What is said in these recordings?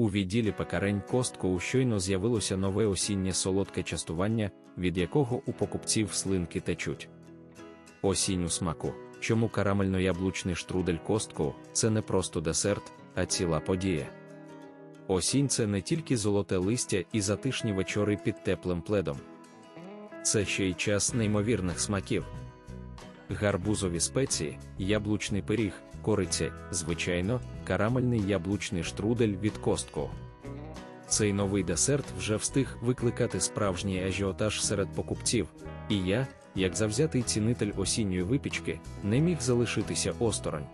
У відділі пекарень Костко щойно з'явилося нове осіннє солодке частування, від якого у покупців слинки течуть. Осінь у смаку. Чому карамельно-яблучний штрудель Костко це не просто десерт, а ціла подія. Осінь це не тільки золоте листя і затишні вечори під теплим пледом. Це ще й час неймовірних смаків. Гарбузові спеції, яблучний пиріг, кориця, звичайно, карамельний яблучний штрудель від Костко. Цей новий десерт вже встиг викликати справжній ажіотаж серед покупців, і я, як завзятий цінитель осінньої випічки, не міг залишитися осторонь.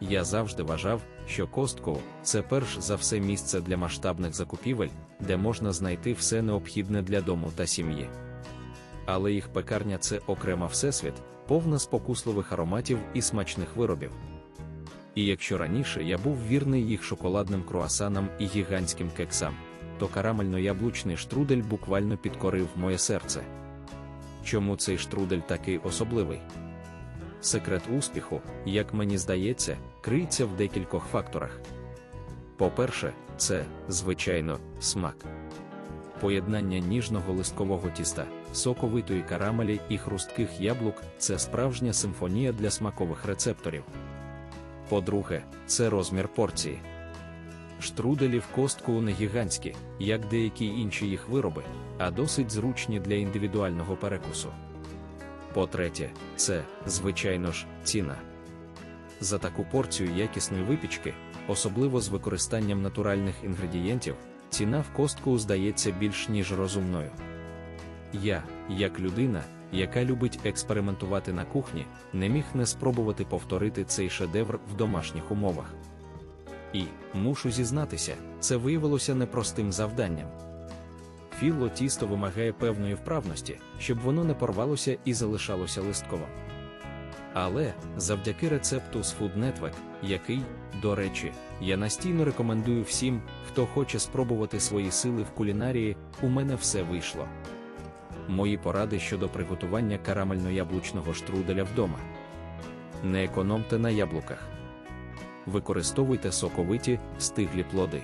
Я завжди вважав, що Костко це перш за все місце для масштабних закупівель, де можна знайти все необхідне для дому та сім'ї. Але їх пекарня це окрема всесвіт, повна спокусливих ароматів і смачних виробів. І якщо раніше я був вірний їх шоколадним круасанам і гігантським кексам, то карамельно-яблучний штрудель буквально підкорив моє серце. Чому цей штрудель такий особливий? Секрет успіху, як мені здається, криється в декількох факторах. По-перше, це, звичайно, смак. Поєднання ніжного листкового тіста, соковитої карамелі і хрустких яблук це справжня симфонія для смакових рецепторів. По-друге, це розмір порції. Штруделі в костку не гігантські, як деякі інші їх вироби, а досить зручні для індивідуального перекусу. По-третє, це, звичайно ж, ціна. За таку порцію якісної випічки, особливо з використанням натуральних інгредієнтів, ціна в костку здається більш ніж розумною. Я, як людина, яка любить експериментувати на кухні, не міг не спробувати повторити цей шедевр в домашніх умовах. І, мушу зізнатися, це виявилося непростим завданням. Філо тісто вимагає певної вправності, щоб воно не порвалося і залишалося листково. Але завдяки рецепту з Food Network, який, до речі, я настійно рекомендую всім, хто хоче спробувати свої сили в кулінарії, у мене все вийшло. Мої поради щодо приготування карамельно-яблучного штруделя вдома. Не економте на яблуках. Використовуйте соковиті, стиглі плоди.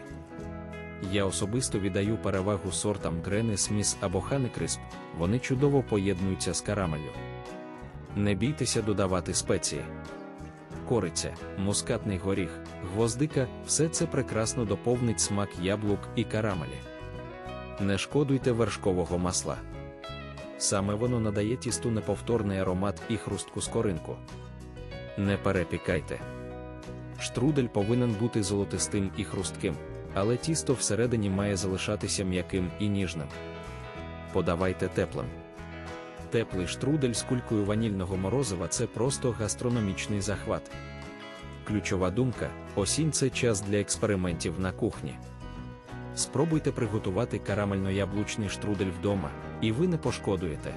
Я особисто віддаю перевагу сортам Грени Сміс або Ханекрисп, вони чудово поєднуються з карамелью. Не бійтеся додавати спеції. Кориця, мускатний горіх, гвоздика все це прекрасно доповнить смак яблук і карамелі. Не шкодуйте вершкового масла. Саме воно надає тісту неповторний аромат і хрустку скоринку. Не перепікайте. Штрудель повинен бути золотистим і хрустким, але тісто всередині має залишатися м'яким і ніжним. Подавайте теплим. Теплий штрудель з кулькою ванільного морозива це просто гастрономічний захват. Ключова думка: осінь це час для експериментів на кухні. Спробуйте приготувати карамельно-яблучний штрудель вдома, і ви не пошкодуєте.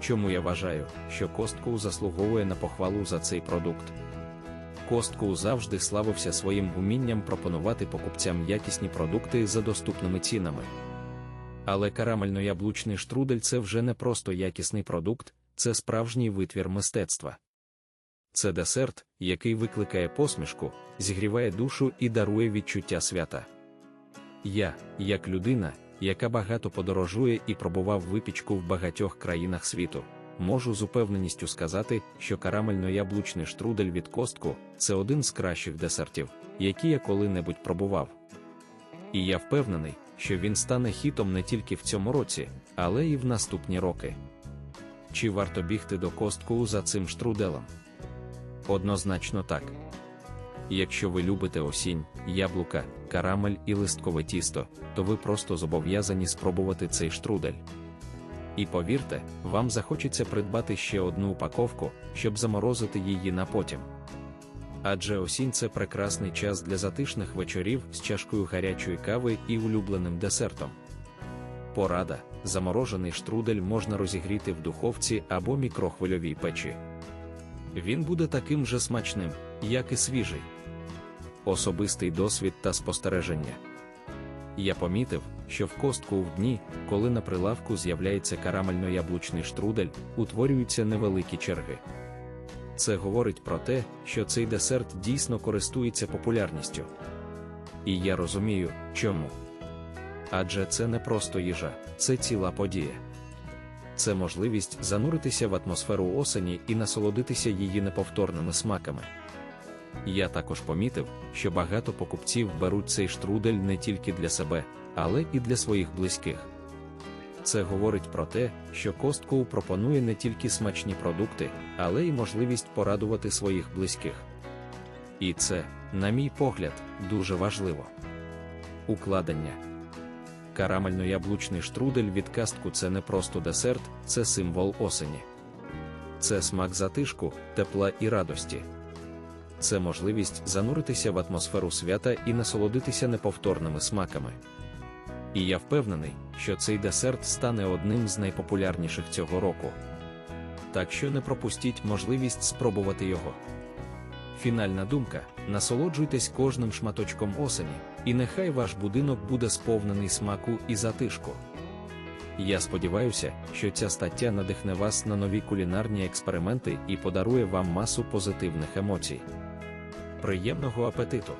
Чому я вважаю, що Костку заслуговує на похвалу за цей продукт? Костку завжди славився своїм вмінням пропонувати покупцям якісні продукти за доступними цінами. Але карамельно-яблучний штрудель це вже не просто якісний продукт, це справжній витвір мистецтва. Це десерт, який викликає посмішку, зігріває душу і дарує відчуття свята. Я, як людина, яка багато подорожує і пробував випічку в багатьох країнах світу, можу з упевненістю сказати, що карамельно-яблучний штрудель від костку це один з кращих десертів, які я коли-небудь пробував. І я впевнений, що він стане хітом не тільки в цьому році, але і в наступні роки. Чи варто бігти до костку за цим штруделем? Однозначно так. Якщо ви любите осінь, яблука, карамель і листкове тісто, то ви просто зобов'язані спробувати цей штрудель. І повірте, вам захочеться придбати ще одну упаковку, щоб заморозити її на потім. Адже осінь це прекрасний час для затишних вечорів з чашкою гарячої кави і улюбленим десертом. Порада: заморожений штрудель можна розігріти в духовці або мікрохвильовій печі. Він буде таким же смачним, як і свіжий. Особистий досвід та спостереження. Я помітив, що в костку в дні, коли на прилавку з'являється карамельно-яблучний штрудель, утворюються невеликі черги. Це говорить про те, що цей десерт дійсно користується популярністю. і я розумію, чому. Адже це не просто їжа, це ціла подія. Це можливість зануритися в атмосферу осені і насолодитися її неповторними смаками. Я також помітив, що багато покупців беруть цей штрудель не тільки для себе, але і для своїх близьких. Це говорить про те, що Костко пропонує не тільки смачні продукти, але й можливість порадувати своїх близьких. І це, на мій погляд, дуже важливо. Укладення Карамельно-яблучний штрудель від кастку це не просто десерт, це символ осені. Це смак затишку, тепла і радості. Це можливість зануритися в атмосферу свята і насолодитися неповторними смаками. І я впевнений, що цей десерт стане одним з найпопулярніших цього року. Так що не пропустіть можливість спробувати його. Фінальна думка: насолоджуйтесь кожним шматочком осені, і нехай ваш будинок буде сповнений смаку і затишку. Я сподіваюся, що ця стаття надихне вас на нові кулінарні експерименти і подарує вам масу позитивних емоцій. Приємного апетиту!